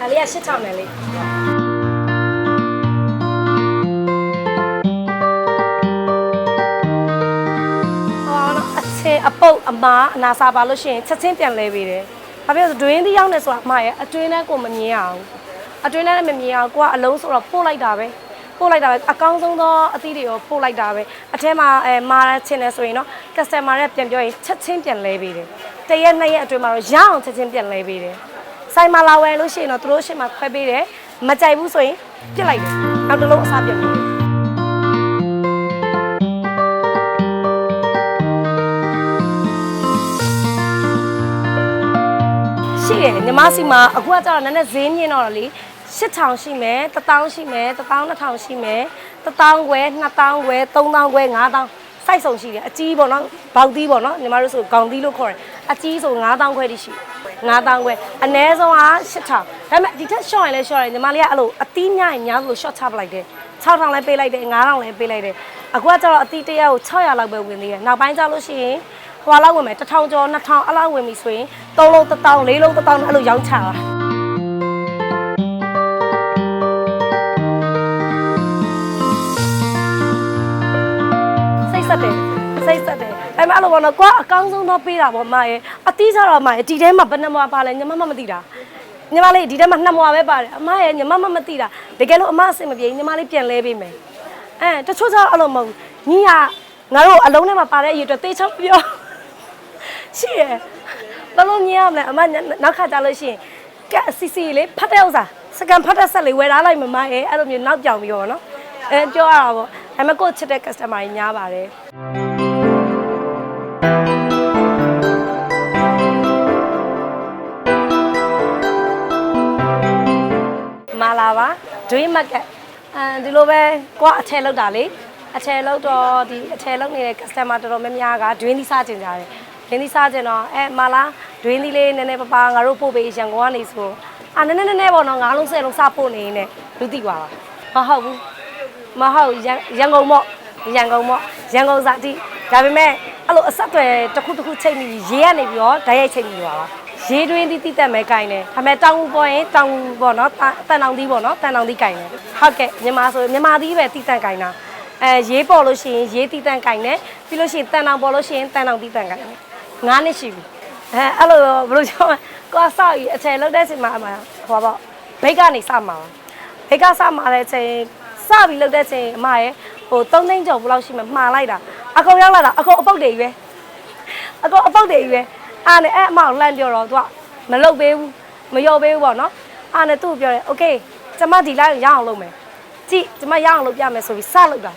ဒါလေးက8000နဲ့လေးဟောနော်အချင်းအပုတ်အမားအနာစာပါလို့ရှိရင်ချက်ချင်းပြန်လဲပေးတယ်။ဘာဖြစ်လို့လဲဆိုဒွင်းသီးရောက်နေဆိုတာအမရဲ့အတွင်းထဲကိုမမြင်ရအောင်။အတွင်းထဲလည်းမမြင်အောင်ကိုကအလုံးဆိုတော့ပို့လိုက်တာပဲ။ပို့လိုက်တာပဲအကောင်းဆုံးသောအသီးတွေရောပို့လိုက်တာပဲ။အထဲမှာအဲမာရချင်းနေဆိုရင်တော့ customer ရဲ့ပြန်ပြောရင်ချက်ချင်းပြန်လဲပေးတယ်။တရက်နှစ်ရက်အတွင်းမှာတော့ရအောင်ချက်ချင်းပြန်လဲပေးတယ်။ ဆိုင်မှာလာဝယ်လို့ရှိရင်တော့သူတို့ရှေ့မှာခွဲပေးတယ်။မကြိုက်ဘူးဆိုရင်ပြစ်လိုက်တယ်။နောက်တစ်လုံးအစားပြန်ပေးတယ်။ရှိတယ်ညီမစီမှာအခုကကျတော့နည်းနည်းဈေးမြင့်တော့လေ8000ရှိမယ်1000ရှိမယ်12000ရှိမယ်1000ခွဲ2000ခွဲ3000ခွဲ5000စိုက်ဆုံးရှိတယ်အကြီးပေါ့နော်ဘောက်သီးပေါ့နော်ညီမတို့ဆိုခေါင်သီးလို့ခေါ်တယ်အကြီးဆို9000ခွဲတိရှိ 9000ခွဲအနည်းဆုံးက8000ဒါပေမဲ့ဒီထက် short ရင်လည်း short တယ်ညီမလေးကအဲ့လိုအသီးများရင်များလို့ short ချပလိုက်တယ်6000လည်းပေးလိုက်တယ်9000လည်းပေးလိုက်တယ်အခုကကျတော့အသီးတစ်ယောက်ကို600လောက်ပဲဝင်သေးတယ်နောက်ပိုင်းကျလို့ရှိရင်ဟွာလောက်ဝင်မယ်1000ကျော်2000အဲ့လောက်ဝင်ပြီဆိုရင်3လုံး1000 4လုံး1000အဲ့လိုရောင်းချတာ စိတ်ဆက်တယ်အဲ့မဲ့အဲ့လိုပေါ့နော်ကွာအကောင်းဆုံးတော့ပေးတာပေါ့မရဲ့အတီးစားတော့မရဲ့ဒီထဲမှာဘယ်နှမွာပါလဲညီမမမသိတာညီမလေးဒီထဲမှာနှစ်မွာပဲပါတယ်အမရဲ့ညီမမမသိတာတကယ်လို့အမအဆင်မပြေညီမလေးပြန်လဲပေးမယ်အဲတချို့ကျတော့အဲ့လိုမဟုတ်ညီကငါတို့အလုံးထဲမှာပါတဲ့အရေးအတွက်တေးချောင်းပြောရှိရဘယ်လိုညီရမလဲအမနောက်ခါကြလို့ရှိရင်ကက်စီစီလေးဖတ်တဲ့ဥစ္စာစကန်ဖတ်တဲ့ဆက်လေးဝယ်ထားလိုက်မမရဲ့အဲ့လိုမျိုးနောက်ပြောင်ပြီးတော့နော်အဲပြောရတာပေါ့ဒါပေမဲ့ကိုယ့်ချစ်တဲ့ customer ကြီးများပါတယ် dream market အဲဒီလိုပဲကိုကအထည်လောက်တာလေအထည်လောက်တော့ဒီအထည်လောက်နေတဲ့ customer တော်တော်များများက dream သီးစားကျင်ကြတယ် dream သီးစားကျင်တော့အဲမာလာ dream သီးလေးနည်းနည်းပပငါတို့ပို့ပေးရန်ကုန်ကနေဆိုအာနည်းနည်းနည်းနည်းပေါ့နော်ငါးလုံးဆယ်လုံးစပို့နေနေလူသိပါပါမဟုတ်ဘူးမဟုတ်ရန်ရန်ကုန်ပေါ့ရန်ကုန်ပေါ့ရန်ကုန်စားတိဒါပေမဲ့အဲ့လိုအဆက်တွေတစ်ခုတစ်ခုချိန်ပြီးရေးရနေပြီးတော့ဓာတ်ရိုက်ချိန်ပြီးပါပါ ရေးတွင်းသီးတိတက်မဲကင်တယ်ဒါပေမဲ့တောင်ဦးပေါ်ရင်တောင်ဦးပေါ့နော်တန်တောင်သီးပေါ့နော်တန်တောင်သီးကင်တယ်ဟုတ်ကဲ့မြန်မာဆိုမြန်မာသီးပဲတိတန့်ကင်တာအဲရေးပေါ်လို့ရှိရင်ရေးတိတန့်ကင်တယ်ပြီးလို့ရှိရင်တန်တောင်ပေါ်လို့ရှိရင်တန်တောင်သီးတန့်ကင်တယ်ငါးနှစ်ရှိပြီအဲအဲ့လိုဘယ်လိုပြောမလဲကိုကစောက်ကြီးအထည်လောက်တဲ့ချိန်မှာအမှဟောပေါ့ဘိတ်ကနေစမှာပါဘိတ်ကစမှာတဲ့ချိန်စပြီးလောက်တဲ့ချိန်အမရဲ့ဟို3သိန်းကျော်ဘယ်လောက်ရှိမှမှားလိုက်တာအကုန်ရောက်လာတာအကုန်အပုတ်တွေကြီးပဲအကောအပုတ်တွေကြီးပဲ အားနဲ့အဲ့အမောက်လှမ်းပြောတော့သူကမလုပ်ပေးဘူးမရောပေးဘူးပေါ့နော်အားနဲ့သူ့ကိုပြောတယ်โอเคကျမဒီလိုက်ရအောင်လုပ်မယ်ကြည့်ကျမရအောင်လုပ်ပြမယ်ဆိုပြီးစလုပ်တာ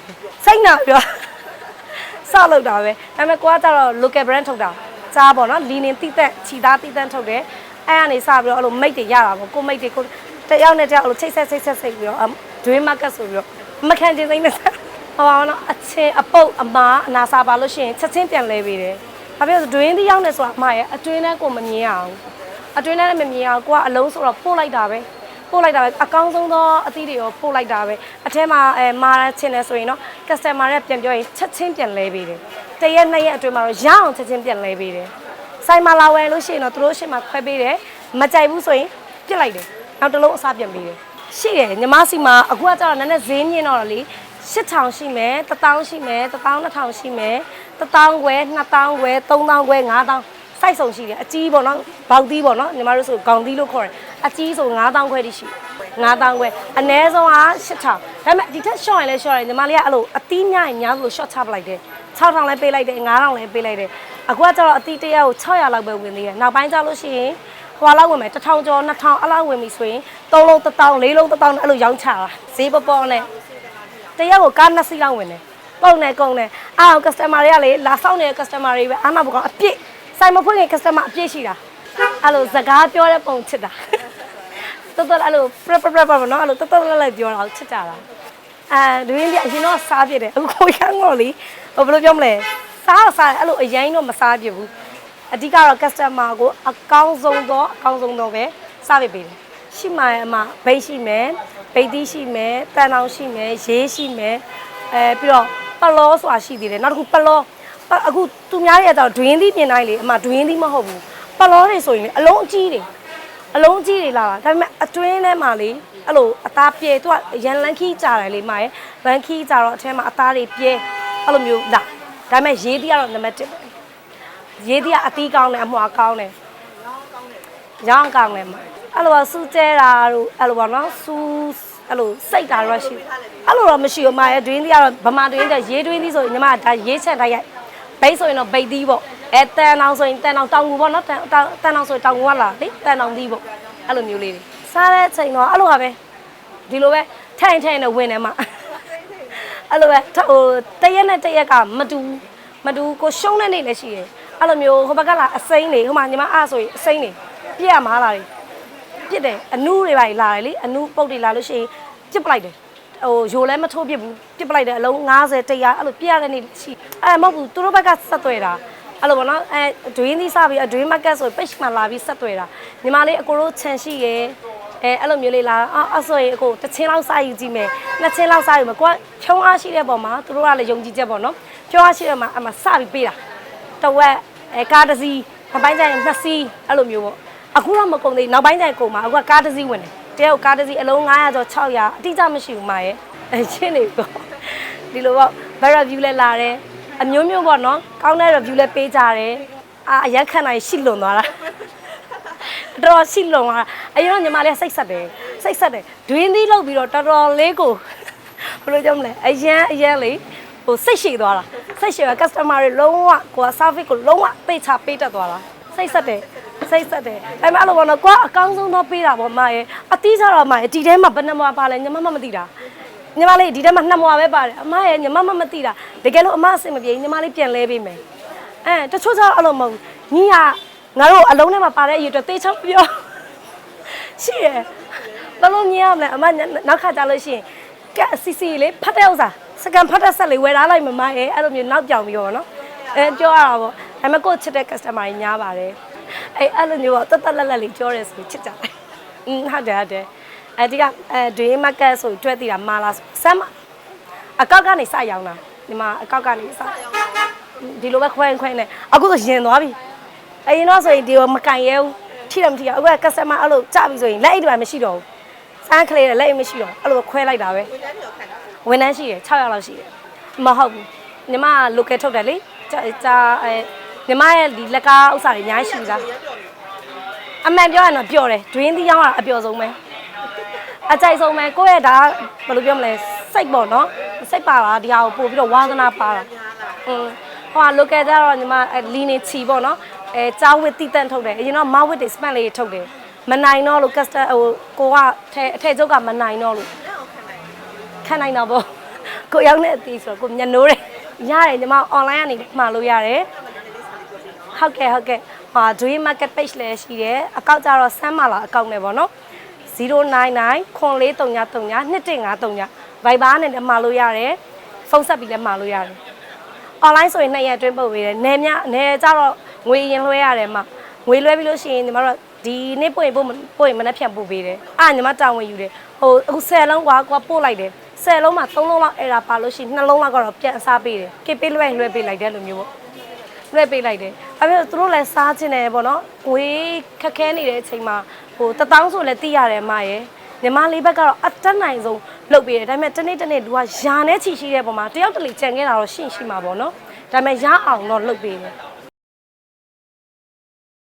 စိတ်နာပြောစလုပ်တာပဲဒါပေမဲ့ကိုကကျတော့ local brand ထုတ်တာစားပေါ့နော်လီနင်တိတက်ခြီသားတိတက်ထုတ်တယ်အဲ့ကနေစပြီးတော့အဲ့လိုမိတ်တွေရတာပေါ့ကိုမိတ်တွေကိုတယောက်နဲ့တယောက်အဲ့လိုချိတ်ဆက်ချိတ်ဆက်စိတ်ပြီးတော့ dream market ဆိုပြီးတော့မခံချင်စိမ့်နဲ့ဟောပါတော့အချင်းအပုတ်အမားအနာစာပါလို့ရှိရင်ချက်ချင်းပြန်လဲပေးတယ် ဘာဖြစ်လို့ဒွင်းသီးရောက်နေဆိုတာအမရဲ့အတွင်းထဲကိုမမြင်ရအောင်အတွင်းထဲလည်းမမြင်အောင်ကိုကအလုံးဆိုတော့ပို့လိုက်တာပဲပို့လိုက်တာပဲအကောင်းဆုံးသောအသီးတွေရောပို့လိုက်တာပဲအထဲမှာအဲမာရချင်းနေဆိုရင်တော့ customer ရဲ့ပြန်ပြောရင်ချက်ချင်းပြန်လဲပေးတယ်တရက်နှစ်ရက်အတွင်းမှာတော့ရအောင်ချက်ချင်းပြန်လဲပေးတယ်ဆိုင်မှာလာဝယ်လို့ရှိရင်တော့သူတို့ရှေ့မှာခွဲပေးတယ်မကြိုက်ဘူးဆိုရင်ပြစ်လိုက်တယ်နောက်တစ်လုံးအစားပြန်ပေးတယ်ရှိတယ်ညီမစီမှာအခုကကျတော့နည်းနည်းဈေးမြင့်တော့လေ 8000ရှိမယ်1000ရှိမယ်12000ရှိမယ်1000ခွဲ2000ခွဲ3000ခွဲ5000စိုက်ဆုံးရှိတယ်အကြီးပေါ့နော်ဘောက်သီးပေါ့နော်ညီမတို့ဆိုခေါင်သီးလို့ခေါ်တယ်အကြီးဆို9000ခွဲတိရှိ9000ခွဲအနည်းဆုံးက8000ဒါပေမဲ့ဒီထက် short ရင်လည်း short တယ်ညီမလေးကအဲ့လိုအသီးများရင်များလို့ short ချပလိုက်တယ်6000လည်းပေးလိုက်တယ်9000လည်းပေးလိုက်တယ်အခုကကျတော့အသီးတစ်ယောက်ကို600လောက်ပဲဝင်သေးတယ်နောက်ပိုင်းကျလို့ရှိရင်ဟွာလောက်ဝင်မယ်1000ကျော်2000အဲ့လောက်ဝင်ပြီဆိုရင်3လုံး1000 4လုံး1000အဲ့လိုရောင်းချတာဈေးပေါ်ပေါ်နဲ့ တရက်ကိုကားနှစ်စီးလောက်ဝင်တယ်ပုံနဲ့ကုန်တယ်အားအောင် customer တွေကလေလာဆောင်နေတဲ့ customer တွေပဲအားမဘောကောင်အပြည့်ဆိုင်မဖွင့်ခင် customer အပြည့်ရှိတာအဲ့လိုစကားပြောတဲ့ပုံချစ်တာတော်တော်အဲ့လို prep prep prep ပေါ့နော်အဲ့လိုတော်တော်လေးလေးပြောတာကိုချစ်ကြတာအဲဒွင်းပြအရင်တော့စားပြတယ်အခုကိုရမ်းတော့လေဟိုဘယ်လိုပြောမလဲစားတော့စားတယ်အဲ့လိုအရင်တော့မစားပြဘူးအဓိကတော့ customer ကိုအကောင်းဆုံးတော့အကောင်းဆုံးတော့ပဲစားပြပေးတယ် ရှိမှအမဘိတ်ရှိမယ်ဗိတ်သီးရှိမယ်တန်အောင်ရှိမယ်ရေးရှိမယ်အဲပြီးတော့ပလောဆိုတာရှိသေးတယ်နောက်တစ်ခုပလောပအခုသူများတွေကတော့ဒွင်းသီးပြင်တိုင်းလေအမဒွင်းသီးမဟုတ်ဘူးပလောတွေဆိုရင်လေအလုံးအကြီးတွေအလုံးကြီးတွေလာတာဒါပေမဲ့အတွင်းထဲမှာလေအဲ့လိုအသားပြဲသူကရန်လန်းခီးကြတယ်လေမရဲ့လန်းခီးကြတော့အထဲမှာအသားတွေပြဲအဲ့လိုမျိုးလာဒါပေမဲ့ရေးတီးကတော့နံပါတ်1ပဲရေးတီးကအတီးကောင်းတယ်အမွှာကောင်းတယ်ရောင်းကောင်းတယ်မ အဲ့လိုစူးကျဲတာတို့အဲ့လိုပေါ့နော်စူးအဲ့လိုစိတ်တာတော့ရှိတယ်အဲ့လိုတော့မရှိဘူးမရဲ့ဒွင်းတီးကတော့ဗမာဒွင်းတီးရေးဒွင်းတီးဆိုရင်ညီမဒါရေးချက်တိုက်ရိုက်ဘိတ်ဆိုရင်တော့ဘိတ်သီးပေါ့အဲတန်အောင်ဆိုရင်တန်အောင်တောင်ငူပေါ့နော်တန်တန်အောင်ဆိုရင်တောင်ငူကလာလေတန်အောင်သီးပေါ့အဲ့လိုမျိုးလေးတွေစားတဲ့အချိန်တော့အဲ့လိုပါပဲဒီလိုပဲထိုင်ထိုင်နဲ့ဝင်နေမှာအဲ့လိုပဲဟိုတရက်နဲ့တရက်ကမတူမတူကိုရှုံးတဲ့နေ့လည်းရှိတယ်အဲ့လိုမျိုးဟိုဘက်ကလာအစိမ့်နေဟိုမှာညီမအားဆိုရင်အစိမ့်နေပြက်ရမှာလားလေ ပြစ်တယ်အနူးတွေပါလာတယ်လေအနူးပုတ်တွေလာလို့ရှိရင်ပြစ်ပလိုက်တယ်ဟိုရိုလည်းမထိုးပြစ်ဘူးပြစ်ပလိုက်တယ်အလုံး90 100အဲ့လိုပြရတဲ့နေ့ရှိအဲမဟုတ်ဘူးသူတို့ဘက်ကဆက်သွဲတာအဲ့လိုပေါ့နော်အဲဒွင်းသီးစားပြီးအဒွင်းမက်ကတ်ဆို page မှာလာပြီးဆက်သွဲတာညီမလေးအကိုတို့ခြံရှိရယ်အဲအဲ့လိုမျိုးလေးလာအော်အဲ့ဆိုရင်အကိုတစ်ချင်းလောက်စားယူကြည့်မယ်နှစ်ချင်းလောက်စားယူမယ်ကိုကဖြုံးအားရှိတဲ့ပုံမှာသူတို့ကလည်းယုံကြည်ချက်ပေါ့နော်ဖြုံးအားရှိတဲ့မှာအမှစပြီးပေးတာတဝက်အဲကားတစ်စီးနောက်ပိုင်းကျရင်နှစ်စီးအဲ့လိုမျိုးပေါ့ အခုတော့မကုန်သေးနောက်ပိုင်းကျရင်ကုန်မှာအခုကကားတစ်စီးဝင်တယ်တယောက်ကားတစ်စီးအလုံး900ကျော်600အတိအကျမရှိဘူးမရဲ့အဲရှင်းနေပေါ့ဒီလိုပေါ့ back review လဲလာတယ်အမျိုးမျိုးပေါ့နော်ကောင်းတဲ့ review လဲပေးကြတယ်အာအရက်ခံနိုင်ရှိလွန်သွားတာတော်တော်ရှိလွန်သွားတာအရင်တော့ညီမလေးစိတ်ဆက်တယ်စိတ်ဆက်တယ်ဒွင်းသီးလောက်ပြီးတော့တော်တော်လေးကိုဘယ်လိုကြောမလဲအရန်အရန်လေးဟိုစိတ်ရှိသွားတာစိတ်ရှိက customer တွေလုံးဝကိုက service ကိုလုံးဝသိချပေးတတ်သွားတာစိတ်ဆက်တယ် စိတ်ဆက်တယ်အဲ့မဲ့အဲ့လိုပေါ့နော်ကိုကအကောင်းဆုံးတော့ပေးတာပေါ့မရဲ့အတီးကြတော့မရဲ့ဒီထဲမှာဘယ်နှမပါလဲညီမမမသိတာညီမလေးဒီထဲမှာနှစ်မွာပဲပါတယ်အမရဲ့ညီမမမသိတာတကယ်လို့အမအဆင်မပြေညီမလေးပြန်လဲပေးမယ်အဲတချို့ကျတော့အဲ့လိုမဟုတ်ညီကငါတို့အလုံးထဲမှာပါတဲ့အရေးအတွက်တေးချောင်းပြောရှိရဘယ်လိုမြင်ရမလဲအမနောက်ခါကြလို့ရှိရင်ကက်စီစီလေးဖတ်တဲ့ဥစ္စာစကန်ဖတ်တဲ့ဆက်လေးဝယ်ထားလိုက်မမရဲ့အဲ့လိုမျိုးနောက်ပြောင်ပြီးတော့နော်အဲပြောရတာပေါ့ဒါပေမဲ့ကိုယ့်ချစ်တဲ့ customer ကြီးများပါတယ် အဲအဲ့လိုမျိုးတော့တတ်တတ်လက်လက်လေးပြောရဲဆိုချစ်ကြတယ်อืมဟုတ်တယ်ဟုတ်တယ်အဲဒီကအဲ dream market ဆိုတွေ့သိတာမာလာဆမ်းမအကောက်ကနေစရောင်းတာဒီမှာအကောက်ကနေစဒီလိုပဲခွဲခွဲနေအခုဆိုရင်သွားပြီအရင်တော့ဆိုရင်ဒီမကန်ရဲဘူးထိတယ်မထိရအခုက customer အဲ့လိုကြပြီဆိုရင်လက်အိတ်တွေမရှိတော့ဘူးစမ်းကလေးလက်အိတ်မရှိတော့အဲ့လိုခွဲလိုက်တာပဲဝန်ထမ်းရှိတယ်6ယောက်လောက်ရှိတယ်မဟုတ်ဘူးညီမက local ထုတ်တယ်လေကြာကြာအဲညီမရဲ့ဒီလက်ကားဥစ္စာတွေအများကြီးရှိပြီလား အမှန်ပြောရရင်တော့ပျော်တယ်ဒွင်းသီးရောင်းတာအပျော်ဆုံးပဲအကြိုက်ဆုံးပဲကိုယ့်ရဲ့ဒါဘယ်လိုပြောမလဲစိတ်ပေါ့နော်စိတ်ပါတာဒီဟာကိုပို့ပြီးတော့ဝါသနာပါတာอืมဟိုက local ကြတော့ညီမအဲလီနေချီပေါ့နော်အဲကြားဝစ်တိတန့်ထုတ်တယ်အရင်တော့မဝစ်တွေ span လေးထုတ်တယ်မနိုင်တော့လို့ custom ဟိုကိုကထဲအထက်ကျုပ်ကမနိုင်တော့လို့ခံနိုင်တော့ဗောကိုရောက်နေအသေးဆိုတော့ကိုမျက်နှိုးတယ်ရတယ်ညီမ online ကနေမှာလို့ရတယ်ဟုတ်ကဲ့ဟုတ်ကဲ့ ဟာ dream market page လည်းရှိတယ်အကောက်ကြတော့ဆမ်းမလာအကောက်နဲ့ဗောနော်099ခွန်လေး333 2153 Viber နဲ့လည်းမှာလို့ရတယ်ဖုန်းဆက်ပြီးလည်းမှာလို့ရတယ် online ဆိုရင်နှစ်ရက်အတွင်းပို့ပေးတယ်နယ်မြနယ်ကြတော့ငွေရင်လွှဲရတယ်မှာငွေလွှဲပြီးလို့ရှိရင်ညီမတို့ဒီနေ့ပို့ရင်ပို့ပို့ရင်မနေ့ဖြန်ပို့ပေးတယ်အာညီမတာဝန်ယူတယ်ဟိုအခု10လုံးကွာကွာပို့လိုက်တယ်10လုံးမှာ3လုံးလောက်အဲ့ဒါပါလို့ရှိရင်2လုံးလောက်ကတော့ပြန်အစားပေးတယ်ကိပေးလွှဲရင်လွှဲပေးလိုက်တယ်လို့မျိုးပေါ့ လွှဲပေးလိုက်တယ်အဲ့ဒါသူတို့လည်းစားခြင်းတယ်ပေါ့နော်ငွေခက်ခဲနေတဲ့အချိန်မှာဟိုတထောင်းဆိုလည်းသိရတယ်မရဲ့ညီမလေးဘက်ကတော့အတက်နိုင်ဆုံးလုပ်ပေးတယ်ဒါပေမဲ့တနေ့တနေ့လူကယာနဲ့ချီရှိတဲ့ပုံမှာတယောက်တလေကြံခဲ့တာတော့ရှင့်ရှိမှာပေါ့နော်ဒါပေမဲ့ရအောင်တော့လုပ်ပေးတယ်